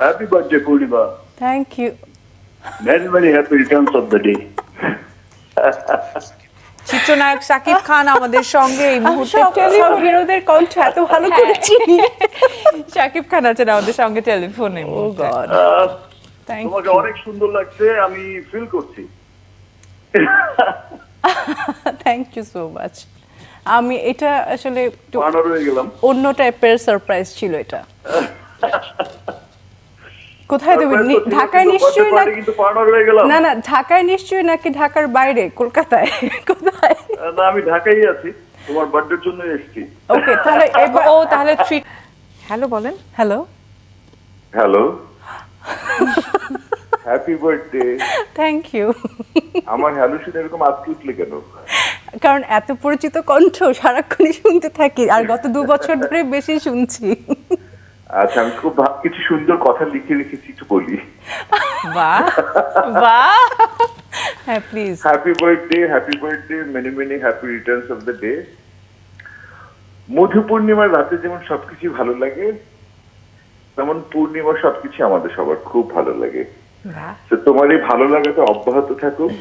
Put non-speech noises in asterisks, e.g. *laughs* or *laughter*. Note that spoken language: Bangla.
Happy birthday, Purnima. Thank you Many, many happy returns of the day. চিত্রনায়ক সাকিব খান আমাদের সঙ্গে এই মুহূর্তে হিরোদের কণ্ঠ এত ভালো করে চিনি সাকিব খান আছেন আমাদের সঙ্গে টেলিফোনে ও গড তোমাকে অনেক সুন্দর লাগছে আমি ফিল করছি। থ্যাংক ইউ সো মাচ আমি এটা আসলে অন্য টাইপের সারপ্রাইজ ছিল এটা। *laughs* কোথায় ছিল, ঢাকায় নিশ্চয়ই না কিন্তু হয়ে না না ঢাকায় নিশ্চয়ই নাকি ঢাকার বাইরে কলকাতায়। *laughs* কোথায়? না আমি ঢাকায় আছি। তোমার বার্থডের জন্য এসেছি। ওকে তাহলে *laughs* এবার ও তাহলে ট্রিট হ্যালো বলেন। Hello hello happy birthday thank you আমার হ্যালো শুনে এরকম আজকে উঠলে কেন? কারণ এত পরিচিত কণ্ঠ সারাক্ষণই শুনতে থাকি আর গত দু বছর ধরে বেশি শুনছি। আচ্ছা আমি খুব কিছু সুন্দর কথা লিখে রেখেছি একটু বলি। বাহ বাহ। হ্যাঁ please happy birthday happy birthday many many happy returns of the day মধু পূর্ণিমার রাতে যেমন সবকিছু ভালো লাগে তেমন পূর্ণিমার সবকিছু আমাদের সবার খুব ভালো লাগে। তো তোমার এই ভালো লাগাটা অব্যাহত থাকুক।